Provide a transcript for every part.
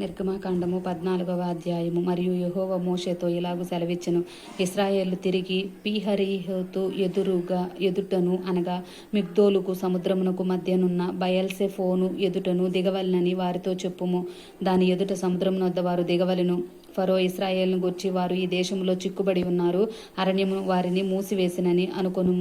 నిర్గమాకాండము పద్నాలుగవ అధ్యాయము. మరియు యహోవ మోషేతో ఇలాగు సెలవిచ్చెను. ఇస్రాయేళ్ళు తిరిగి పీహరీహతు ఎదురుగా ఎదుటను అనగా మిగ్దోలుకు సముద్రమునకు మధ్యనున్న బయల్సెఫోను ఎదుటను దిగవలనని వారితో చెప్పుము. దాని ఎదుట సముద్రమునొద్ద వారు దిగవలెను. ఫరో ఇస్రాయేల్ను గూర్చి వారు ఈ దేశంలో చిక్కుబడి ఉన్నారు. అరణ్యము వారిని మూసివేసినని అనుకొను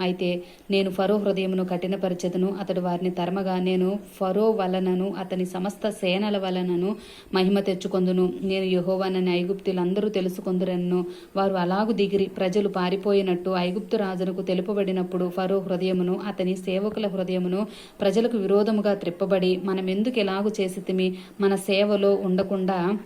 అయితే నేను ఫరో హృదయమును కఠినపరచెదను. అతడు వారిని తరమగా నేను ఫరో వలనను అతని సమస్త సేనల వలనను మహిమ తెచ్చుకొందును. నేను యహోవానని ఐగుప్తులందరూ తెలుసుకొందురన్ను వారు అలాగు దిగిరి ప్రజలు పారిపోయినట్టు ఐగుప్తు రాజునకు తెలుపబడినప్పుడు ఫరో హృదయమును అతని సేవకుల హృదయమును ప్రజలకు విరోధముగా త్రిప్పబడి మనమెందుకు ఎలాగు చేసితిమి? మన సేవలో ఉండకుండా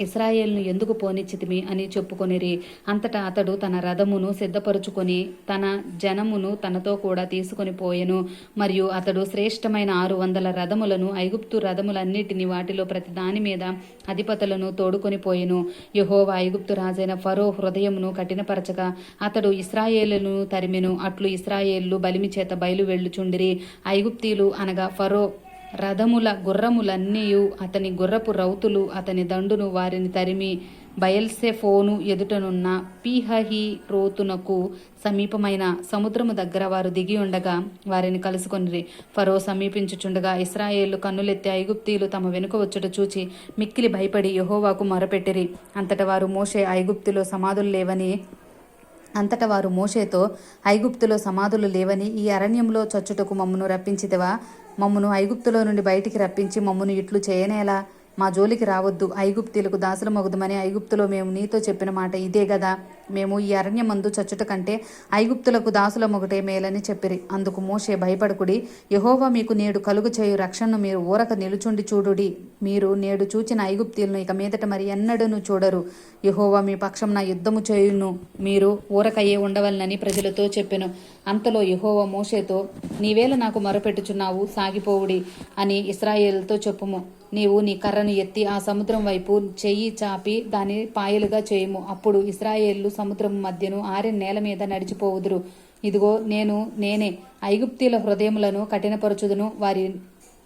ఇస్రాయేల్ను ఎందుకు పోనిచ్చితిమి అని చెప్పుకొనిరి. అంతటా అతడు తన రథమును సిద్ధపరుచుకొని తన జనమును తనతో కూడా తీసుకొని పోయెను. మరియు అతడు శ్రేష్టమైన ఆరు వందల రథములను ఐగుప్తు రథములన్నిటిని వాటిలో ప్రతి దాని మీద అధిపతులను తోడుకొని పోయెను. యహోవా ఐగుప్తు రాజైన ఫరో హృదయమును కఠినపరచగా అతడు ఇస్రాయేలును తరిమెను. అట్లు ఇస్రాయేళ్ళు బలిమి చేత బయలు వెళ్ళుచుండిరి. ఐగుప్తీలు అనగా ఫరో రథముల గుర్రములన్నీయు అతని గుర్రపు రౌతులు అతని దండును వారిని తరిమి బయల్సెఫోను ఎదుటనున్న పీహహి రోతునకు సమీపమైన సముద్రము దగ్గర వారు దిగి ఉండగా వారిని కలుసుకొనిరి. ఫరో సమీపించుచుండగా ఇస్రాయేళ్ళు కన్నులెత్తి ఐగుప్తీలు తమ వెనుక వచ్చుట చూచి మిక్కిలి భయపడి యహోవాకు మొరపెట్టిరి. అంతట వారు మోషే ఐగుప్తులో సమాధులు లేవని అంతట వారు మోషేతో ఐగుప్తులో సమాధులు లేవని ఈ అరణ్యంలో చచ్చుటకు మమ్మను రప్పించితివా? మమ్మను ఐగుప్తులో నుండి బయటికి రప్పించి మమ్మను ఇట్లు చేయనేలా? మా జోలికి రావద్దు. ఐగుప్తీలకు దాసులమగుదమని ఐగుప్తులో మేము నీతో చెప్పిన మాట ఇదే గదా. మేము ఈ అరణ్యమందు చచ్చుట కంటే ఐగుప్తులకు దాసులమొకటే మేలని చెప్పిరి. అందుకు మోషే భయపడకుడి. యహోవా మీకు నేడు కలుగు చేయు రక్షణను మీరు ఊరక నిలుచుండి చూడుడి. మీరు నేడు చూచిన ఐగుప్తీలను ఇక మీదట మరి ఎన్నడూను చూడరు. యహోవా మీ పక్షం నా యుద్ధము చేయును. మీరు ఊరకయ్యే ఉండవలనని ప్రజలతో చెప్పెను. అంతలో యహోవా మోషేతో నీవేళ నాకు మొరపెట్టుచున్నావు సాగిపోవుడి అని ఇస్రాయేల్తో చెప్పుము. నీవు నీ కర్రను ఎత్తి ఆ సముద్రం వైపు చెయ్యి చాపి దాని పాయలుగా చేయము. అప్పుడు ఇస్రాయేళ్ళు సముద్రం మధ్యను ఆరిన నేల మీద నడిచిపోవుదురు. ఇదిగో నేను నేనే ఐగుప్తీల హృదయములను కఠినపరచుదును. వారి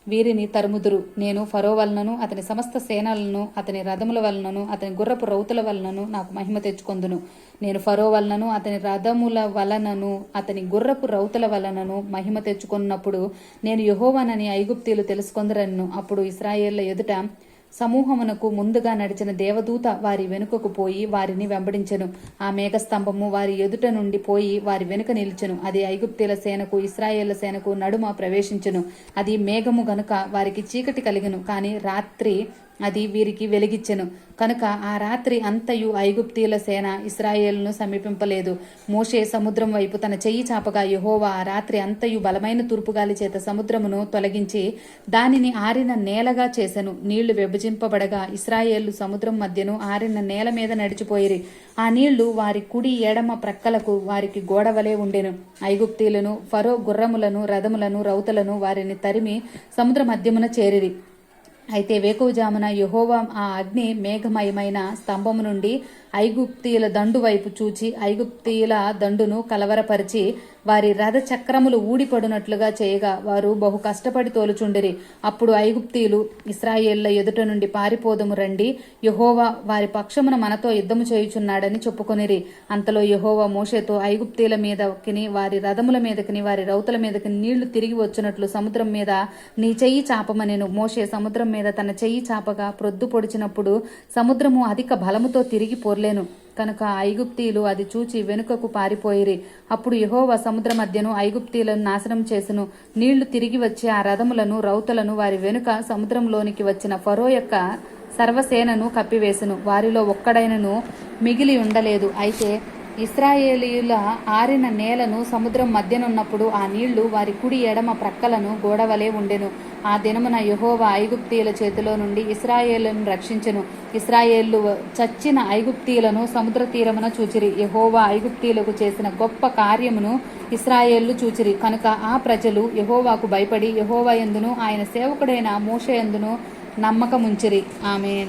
వీరిని తరుముదురు. నేను ఫరో వలనను అతని సమస్త సేనలను అతని రథముల వలనను అతని గుర్రపు రౌతుల వలనను నాకు మహిమ తెచ్చుకొందును. నేను ఫరో వలనను అతని రథముల వలనను అతని గుర్రపు రౌతుల వలనను మహిమ తెచ్చుకున్నప్పుడు నేను యహోవానని ఐగుప్తీలు తెలుసుకొందరను అప్పుడు ఇస్రాయేళ్ళ ఎదుట సమూహమునకు ముందుగా నడిచిన దేవదూత వారి వెనుకకు పోయి వారిని వెంబడించెను. ఆ మేఘస్తంభము వారి ఎదుట నుండి పోయి వారి వెనుక నిలిచెను. అది ఐగుప్తీల సేనకు ఇస్రాయేళ్ళ సేనకు నడుమ ప్రవేశించెను. అది మేఘము గనుక వారికి చీకటి కలిగెను. కానీ రాత్రి అది వీరికి వెలిగిచ్చెను. కనుక ఆ రాత్రి అంతయు ఐగుప్తీల సేన ఇస్రాయేల్ను సమీపింపలేదు. మోషే సముద్రం వైపు తన చెయ్యి చాపగా యహోవా ఆ రాత్రి అంతయు బలమైన తూర్పుగాలి చేత సముద్రమును తొలగించి దానిని ఆరిన నేలగా చేసెను. నీళ్ళు విభజింపబడగా ఇస్రాయేళ్ళు సముద్రం మధ్యను ఆరిన నేల మీద నడిచిపోయిరి. ఆ నీళ్ళు వారి కుడి ఎడమ ప్రక్కలకు వారికి గోడవలే ఉండెను. ఐగుప్తీలను ఫరో గుర్రములను రథములను రౌతలను వారిని తరిమి సముద్ర మధ్యమున చేరిరి. అయితే వేకువజామున యహోవా ఆ అగ్ని మేఘమయమైన స్తంభము నుండి ఐగుప్తీయుల దండు వైపు చూచి ఐగుప్తీయుల దండును కలవరపరిచి వారి రథ చక్రములు ఊడిపడినట్లుగా చేయగా వారు బహు కష్టపడి తోలుచుండిరి. అప్పుడు ఐగుప్తీయులు ఇస్రాయేళ్ళ ఎదుట నుండి పారిపోదము రండి. యహోవా వారి పక్షమున మనతో యుద్ధము చేయుచున్నాడని చెప్పుకొనిరి. అంతలో యహోవా మోషేతో ఐగుప్తీల మీదకిని వారి రథముల మీదకిని వారి రౌతుల మీదకి నీళ్ళు తిరిగి వచ్చినట్లు సముద్రం మీద నీ చెయ్యి చాపమనెను. మోషే సముద్రం మీద తన చెయ్యి చాపగా ప్రొద్దు పొడిచినప్పుడు సముద్రము అధిక బలముతో తిరిగి పోర్లేను కనుక ఐగుప్తీయులు అది చూచి వెనుకకు పారిపోయిరి. అప్పుడు యహోవ సముద్ర మధ్యను ఐగుప్తీలను నాశనం చేసెను. నీళ్ళు తిరిగి వచ్చి ఆ రథములను రౌతులను వారి వెనుక సముద్రంలోనికి వచ్చిన ఫరో యొక్క సర్వసేనను కప్పివేసెను. వారిలో ఒక్కడైనను మిగిలి ఉండలేదు. అయితే ఇస్రాయేలీయుల ఆరిన నేలను సముద్రం మధ్యనున్నప్పుడు ఆ నీళ్ళు వారి కుడి ఎడమ ప్రక్కలను గోడవలే ఉండెను. ఆ దినమున యహోవా ఐగుప్తీయుల చేతిలో నుండి ఇస్రాయేళ్ళను రక్షించెను. ఇస్రాయేళ్ళు చచ్చిన ఐగుప్తీయులను సముద్ర తీరమున చూచిరి. యహోవా ఐగుప్తీయులకు చేసిన గొప్ప కార్యమును ఇస్రాయేళ్ళు చూచిరి. కనుక ఆ ప్రజలు యహోవాకు భయపడి యహోవా ఎందును ఆయన సేవకుడైన మూష ఎందును నమ్మకముంచిరి. ఆమె